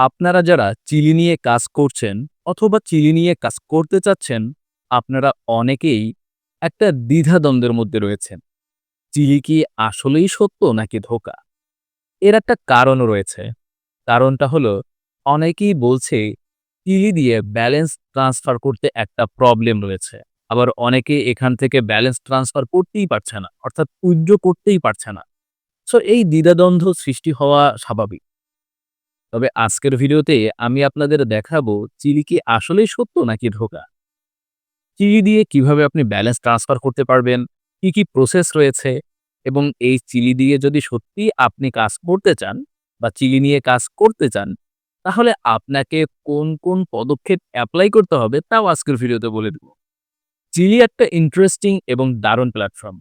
আপনারা যারা চিলি নিয়ে কাজ করছেন অথবা চিলি নিয়ে কাজ করতে চাচ্ছেন, আপনারা অনেকেই একটা দ্বিধাদ্বন্দ্বের মধ্যে রয়েছেন। চিলি কি আসলেই সত্য নাকি ধোঁকা? এর একটা কারণও রয়েছে। কারণটা হলো অনেকেই বলছে চিলি দিয়ে ব্যালেন্স ট্রান্সফার করতে একটা প্রবলেম রয়েছে। আবার অনেকে এখান থেকে ব্যালেন্স ট্রান্সফার করতেই পারছে না। অর্থাৎ উইথড্র করতেই পারছে না। সো এই দ্বিধাদ্বন্দ্ব সৃষ্টি হওয়া স্বাভাবিক। তবে আজকের ভিডিওতে আমি আপনাদের দেখাবো চিলি কি আসলেই সত্য নাকি ধোঁকা? চিলি দিয়ে কীভাবে আপনি ব্যালেন্স ট্রান্সফার করতে পারবেন, কি, কি প্রসেস রয়েছে এবং এই চিলি দিয়ে যদি সত্যি আপনি কাজ করতে চান বা চিলি নিয়ে কাজ করতে চান, তাহলে আপনাকে কোন, কোন পদক্ষেপ অ্যাপ্লাই করতে হবে তাও আজকের ভিডিওতে বলে দেব। চিলি একটা ইন্টারেস্টিং এবং দারুণ প্ল্যাটফর্ম।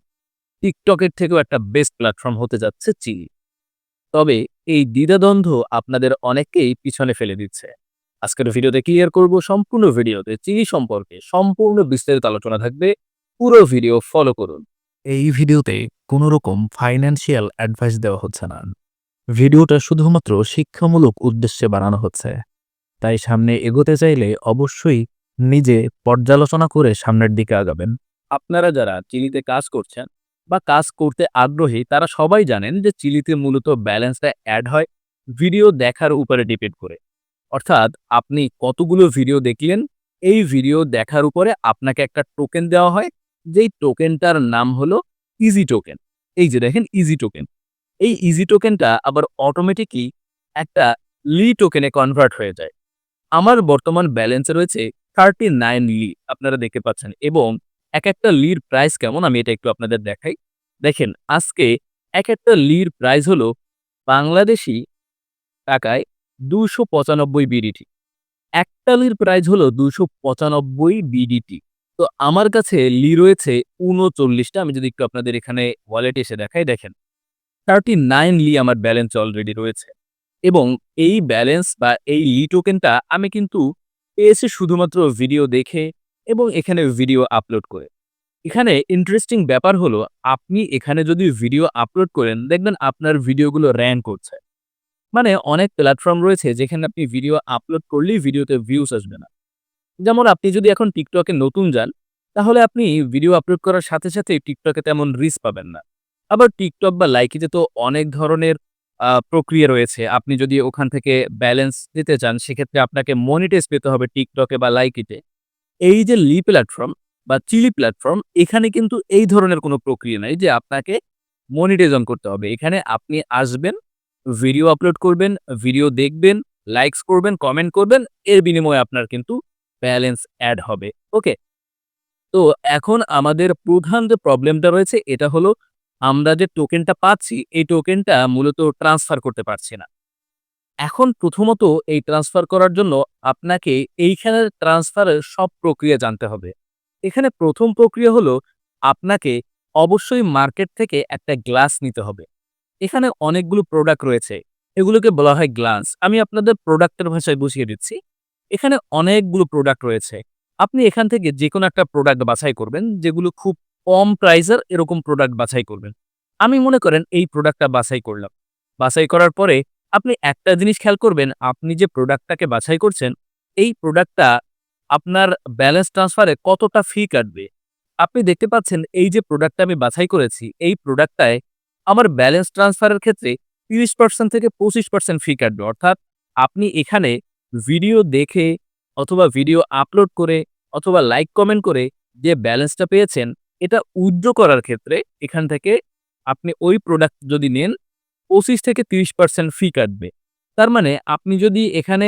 টিকটকের থেকেও একটা বেস্ট প্ল্যাটফর্ম হতে যাচ্ছে চিলি। তবে এই দ্বিধাদ্বন্দ্ব আপনাদের অনেককেই পিছনে ফেলে দিচ্ছে। আজকের ভিডিওতে ক্লিয়ার করব সম্পূর্ণ ভিডিওতে চিনি সম্পর্কে সম্পূর্ণ বিস্তারিত আলোচনা থাকবে। পুরো ভিডিও ফলো করুন। এই ভিডিওতে কোনো রকম ফাইন্যান্সিয়াল অ্যাডভাইস দেওয়া হচ্ছে না। ভিডিওটা শুধুমাত্র শিক্ষামূলক উদ্দেশ্যে বানানো হচ্ছে। তাই সামনে এগোতে চাইলে অবশ্যই নিজে পর্যালোচনা করে সামনের দিকে আগাবেন। আপনারা যারা চিনিতে কাজ করছেন বা কাজ করতে আগ্রহী তারা সবাই জানেন যে চিলিতে মূলত ব্যালেন্সটা অ্যাড হয় ভিডিও দেখার উপরে ডিপেন্ড করে। অর্থাৎ আপনি কতগুলো ভিডিও দেখলেন, এই ভিডিও দেখার উপরে আপনাকে একটা টোকেন দেওয়া হয়, যেই টোকেনটার নাম হলো ইজি টোকেন। এই যে দেখেন ইজি টোকেন। এই ইজি টোকেনটা আবার অটোমেটিকই একটা লি টোকেনে কনভার্ট হয়ে যায়। আমার বর্তমান ব্যালেন্সে রয়েছে 39 লি আপনারা দেখতে পাচ্ছেন এবং এক একটা লির প্রাইস কেমন আমি এটা একটু আপনাদের দেখাই। দেখেন, আজকে এক একটা লির প্রাইস হলো বাংলাদেশী টাকায় 295 বিডিটি। একটা লির প্রাইস হলো 295 বিডিটি। তো আমার কাছে লি রয়েছে 39 টা আমি যদি একটু আপনাদের এখানে ওয়ালেটে এসে দেখাই, দেখেন। 39 লি আমার ব্যালেন্স অলরেডি রয়েছে। এবং এই ব্যালেন্স বা এই লি টোকেনটা আমি কিন্তু পেয়েছি শুধুমাত্র ভিডিও দেখে এবং এখানে ভিডিও আপলোড করে। এখানে ইন্টারেস্টিং ব্যাপার হলো আপনি এখানে যদি ভিডিও আপলোড করেন দেখবেন আপনার ভিডিওগুলো র‍্যাঙ্ক করছে। মানে অনেক প্ল্যাটফর্ম রয়েছে যেখানে আপনি ভিডিও আপলোড করলেই ভিডিওতে ভিউজ আসবে না। যেমন আপনি যদি এখন টিকটকে নতুন যান, তাহলে আপনি ভিডিও আপলোড করার সাথে, সাথে টিকটকে তেমন রিচ পাবেন না। আবার টিকটক বা লাইকিতে তো অনেক ধরনের প্রক্রিয়া রয়েছে। আপনি যদি ওখান থেকে ব্যালেন্স দিতে চান সেক্ষেত্রে আপনাকে মনিটাইজ পেতে হবে টিকটকে বা লাইকিতে। এই যে লি প্ল্যাটফর্ম বা চিলি প্ল্যাটফর্ম এখানে কিন্তু এই ধরনের কোনো প্রক্রিয়া নাই যে আপনাকে মনিটাইজ অন করতে হবে। এখানে আপনি আসবেন, ভিডিও আপলোড করবেন, ভিডিও দেখবেন, লাইকস করবেন, কমেন্ট করবেন, এর বিনিময়ে আপনার কিন্তু ব্যালেন্স অ্যাড হবে। ওকে? তো এখন আমাদের প্রধান যে প্রবলেমটা রয়েছে এটা হলো আমরা যে টোকেনটা পাচ্ছি এই টোকেনটা মূলত ট্রান্সফার করতে পারছি না। এখন প্রথমত এই ট্রান্সফার করার জন্য আপনাকে এইখানের ট্রান্সফারের সব প্রক্রিয়া জানতে হবে। এখানে প্রথম প্রক্রিয়া হলো আপনাকে অবশ্যই মার্কেট থেকে একটা গ্লাস নিতে হবে। এখানে অনেকগুলো প্রোডাক্ট রয়েছে। এগুলোকে বলা হয় গ্লাস। আমি আপনাদের প্রোডাক্টের ভাষায় বুঝিয়ে দিচ্ছি। এখানে অনেকগুলো প্রোডাক্ট রয়েছে। আপনি এখান থেকে যেকোনো একটা প্রোডাক্ট বাছাই করবেন, যেগুলো খুব কম প্রাইসের এরকম প্রোডাক্ট বাছাই করবেন। আমি মনে করেন এই প্রোডাক্টটা বাছাই করলাম। বাছাই করার পরে আপনি একটা জিনিস খেয়াল করবেন আপনি যে প্রোডাক্টটাকে বাছাই করছেন, এই প্রোডাক্টটা আপনার ব্যালেন্স ট্রান্সফারে কতটা ফি কাটবে। আপনি দেখতে পাচ্ছেন এই যে প্রোডাক্টটা আমি বাছাই করেছি, এই প্রোডাক্টটায় আমার ব্যালেন্স ট্রান্সফারের ক্ষেত্রে ৩০% থেকে ২৫% ফি কাটবে। অর্থাৎ আপনি এখানে ভিডিও দেখে অথবা ভিডিও আপলোড করে অথবা লাইক কমেন্ট করে যে ব্যালেন্সটা পেয়েছেন এটা উইথড্র করার ক্ষেত্রে এখান থেকে আপনি ওই প্রোডাক্ট যদি নেন ২৫ থেকে ৩০% ফি কাটবে। তার মানে আপনি যদি এখানে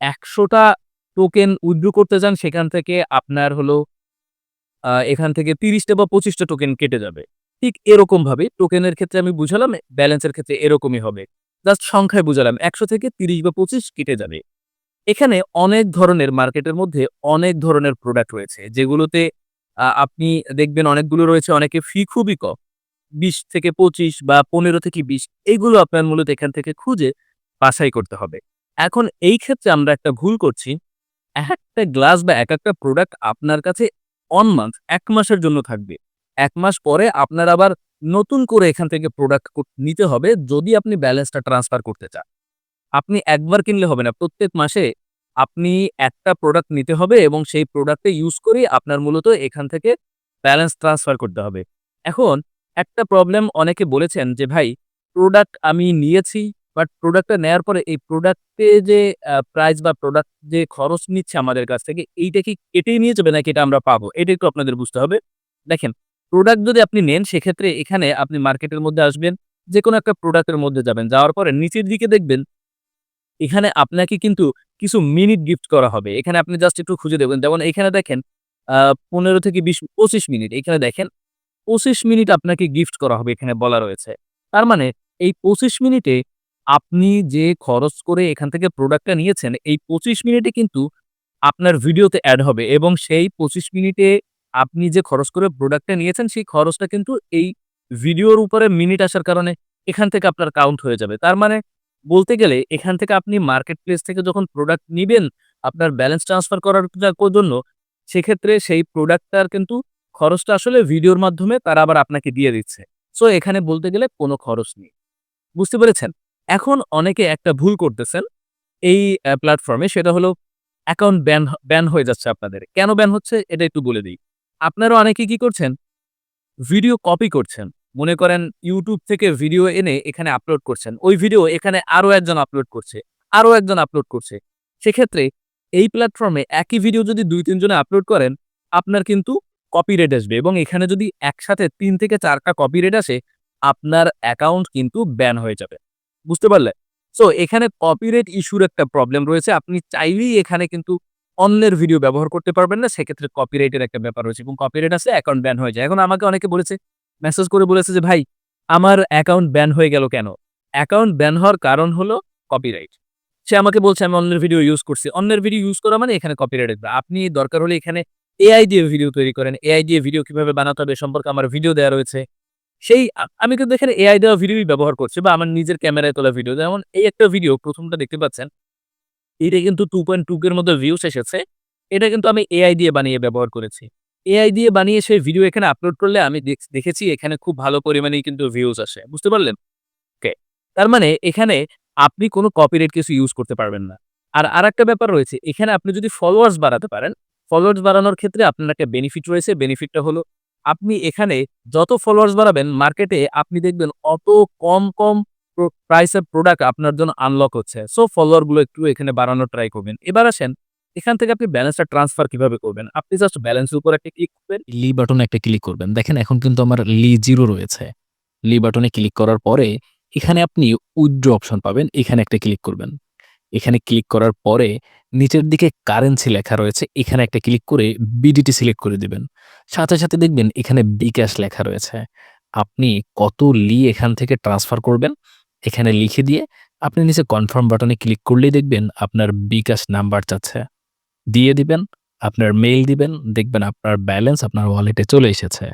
১০০ টা টোকেন উইথড্র করতে যান সেখান থেকে আপনার হলো এখান থেকে ৩০ টা বা ২৫ টা টোকেন কেটে যাবে। ঠিক এরকমভাবে টোকেনের ক্ষেত্রে আমি বুঝালাম, ব্যালেন্সের ক্ষেত্রে এরকমই হবে। জাস্ট সংখ্যায় বুঝালাম ১০০ থেকে ৩০ বা ২৫ কেটে যাবে। এখানে অনেক ধরনের মার্কেটের মধ্যে অনেক ধরনের প্রোডাক্ট রয়েছে যেগুলোতে আপনি দেখবেন অনেকগুলো রয়েছে অনেকে ফি খুবই কম। ২০ থেকে ২৫ বা ১৫ থেকে ২০ এগুলো আপনার মূলত এখান থেকে খুঁজে বাছাই করতে হবে। এখন এই ক্ষেত্রে আমরা একটা ভুল করছি। একেকটা গ্লাস বা এক একটা প্রোডাক্ট আপনার কাছে অন মান্থ এক মাসের জন্য থাকবে। এক মাস পরে আপনার আবার নতুন করে এখান থেকে প্রোডাক্ট নিতে হবে যদি আপনি ব্যালেন্সটা ট্রান্সফার করতে চান। আপনি একবার কিনলে হবে না। প্রত্যেক মাসে আপনি একটা প্রোডাক্ট নিতে হবে এবং সেই প্রোডাক্টটা ইউজ করেই আপনার মূলত এখান থেকে ব্যালেন্স ট্রান্সফার করতে হবে। এখন একটা প্রবলেম অনেকে বলেছেন যে, "ভাই প্রোডাক্ট আমি নিয়েছি, বাট প্রোডাক্টটা নেওয়ার পরে এই প্রোডাক্টে যে প্রাইস বা প্রোডাক্ট যে খরচ নিচ্ছে আমাদের কাছ থেকে, এইটা কি কেটেই নিয়ে যাবে নাকি এটা আমরা পাবো?" এটা একটু আপনাদের বুঝতে হবে। দেখেন, প্রোডাক্ট যদি আপনি নেন সেক্ষেত্রে এখানে আপনি মার্কেটের মধ্যে আসবেন, যেকোনো একটা প্রোডাক্টের মধ্যে যাবেন। যাওয়ার পরে নিচের দিকে দেখবেন এখানে আপনাকে কিন্তু কিছু মিনিট গিফট করা হবে। এখানে আপনি জাস্ট একটু খুঁজে দেখবেন। যেমন এখানে দেখেন ১৫ থেকে ২০ ২৫ মিনিট। এখানে দেখেন ২৫ মিনিট আপনাকে গিফট করা হবে এখানে বলা রয়েছে। তার মানে এই ২৫ মিনিটে আপনি যে খরচ করে এখান থেকে প্রোডাক্টটা নিয়েছেন, এই ২৫ মিনিটে কিন্তু আপনার ভিডিওতে অ্যাড হবে এবং সেই ২৫ মিনিটে আপনি যে খরচ করে প্রোডাক্টটা নিয়েছেন, সেই খরচটা কিন্তু এই ভিডিওর উপরে মিনিট আসার কারণে এখান থেকে আপনার কাউন্ট হয়ে যাবে। তার মানে বলতে গেলে এখান থেকে আপনি মার্কেট প্লেস থেকে যখন প্রোডাক্ট নিবেন, আপনার ব্যালেন্স ট্রান্সফার করার জন্য, সেক্ষেত্রে সেই প্রোডাক্টটার কিন্তু খরচটা আসলে ভিডিওর মাধ্যমে তারা আবার আপনাকে দিয়ে দিচ্ছে। সো এখানে বলতে গেলে কোনো খরচ নেই। বুঝতে পেরেছেন? এখন অনেকে একটা ভুল করতেছেন এই প্ল্যাটফর্মে সেটা হলো অ্যাকাউন্ট ব্যান ব্যান হয়ে যাচ্ছে আপনাদের। কেন ব্যান হচ্ছে এটা একটু বলে দেই। আপনারা অনেকে কি করছেন? ভিডিও কপি করছেন। মনে করেন ইউটিউব থেকে ভিডিও এনে এখানে আপলোড করছেন। ওই ভিডিও এখানে আরও একজন আপলোড করছে, আরও একজন আপলোড করছে। সেক্ষেত্রে এই প্ল্যাটফর্মে একই ভিডিও যদি দুই তিনজনে আপলোড করেন, আপনার কিন্তু কপিরাইট আসবে এবং এখানে যদি একসাথে তিন থেকে ৪ টা কপিরাইট আসে, আপনার অ্যাকাউন্ট কিন্তু ব্যান হয়ে যাবে। বুঝতে পারলে সো এখানে কপিরাইট ইস্যুর একটা প্রবলেম রয়েছে। আপনি চাইলেই এখানে কিন্তু অন্যের ভিডিও ব্যবহার করতে পারবেন না। সেক্ষেত্রে কপিরাইটের একটা ব্যাপার রয়েছে এবং কপিরাইট আসলে অ্যাকাউন্ট ব্যান হয়ে যায়। এখন আমাকে অনেকে বলেছে, মেসেজ করে বলেছে যে, "ভাই আমার অ্যাকাউন্ট ব্যান হয়ে গেল কেন?" অ্যাকাউন্ট ব্যান হওয়ার কারণ হলো কপিরাইট। সে আমাকে বলছে, "আমি অন্যের ভিডিও ইউজ করছি।" অন্যের ভিডিও ইউজ করা মানে এখানে কপিরাইট আসবে। আপনি দরকার হলে এখানে এআই দিয়ে ভিডিও তৈরি করেন। এআই দিয়ে ভিডিও কীভাবে বানাতে হবে সম্পর্কে আমার ভিডিও দেয়া রয়েছে। সেই আমি কিন্তু এখানে এআই দেওয়া ভিডিওই ব্যবহার করছি বা আমার নিজের ক্যামেরায় তোলা ভিডিও। যেমন এই একটা ভিডিও ১ম টা দেখতে পাচ্ছেন। এটা কিন্তু 2.2 এর মধ্যে ভিউস এসেছে। এটা কিন্তু আমি এআই দিয়ে বানিয়ে ব্যবহার করেছি। এআই দিয়ে বানিয়ে সেই ভিডিও এখানে আপলোড করলে আমি দেখ দেখেছি এখানে খুব ভালো পরিমাণেই কিন্তু ভিউস আসে। বুঝতে পারলেন? ওকে। তার মানে এখানে আপনি কোনো কপিরাইট কিছু ইউজ করতে পারবেন না। আর আরেকটা ব্যাপার রয়েছে, এখানে আপনি যদি ফলোয়ার্স বাড়াতে পারেন, ফলোয়ার্স বাড়ানোর ক্ষেত্রে আপনার একটা বেনিফিট রয়েছে। বেনিফিটটা হলো আপনি এখানে যত ফলোয়ার্স বাড়াবেন মার্কেটে আপনি দেখবেন অত কম, কম প্র প্রাইসের প্রোডাক্ট আপনার জন্য আনলক হচ্ছে। সো ফলোয়ারগুলো একটু এখানে বাড়ানোর ট্রাই করবেন। এবার আসেন এখান থেকে আপনি ব্যালেন্সটা ট্রান্সফার কীভাবে করবেন? আপনি জাস্ট ব্যালেন্সের উপর একটা ক্লিক করবেন। লি বাটনে একটা ক্লিক করবেন। দেখেন এখন কিন্তু আমার লি জিরো রয়েছে। লি বাটনে ক্লিক করার পরে এখানে আপনি উইড্রো অপশন পাবেন। এখানে একটা ক্লিক করবেন। এখানে ক্লিক করার পরে নিচের দিকে কারেন্সি লেখা রয়েছে। এখানে একটা ক্লিক করে বিডিটি সিলেক্ট করে দিবেন। সাথে, সাথে দেখবেন এখানে বিকাশ লেখা রয়েছে। আপনি কত লি এখান থেকে ট্রান্সফার করবেন, এখানে লিখে দিয়ে আপনি নিচে কনফার্ম বাটনে ক্লিক করলেই দেখবেন আপনার বিকাশ নাম্বার চাচ্ছে। দিয়ে দিবেন, আপনার মেইল দিবেন, দেখবেন আপনার ব্যালেন্স আপনার ওয়ালেটে চলে এসেছে।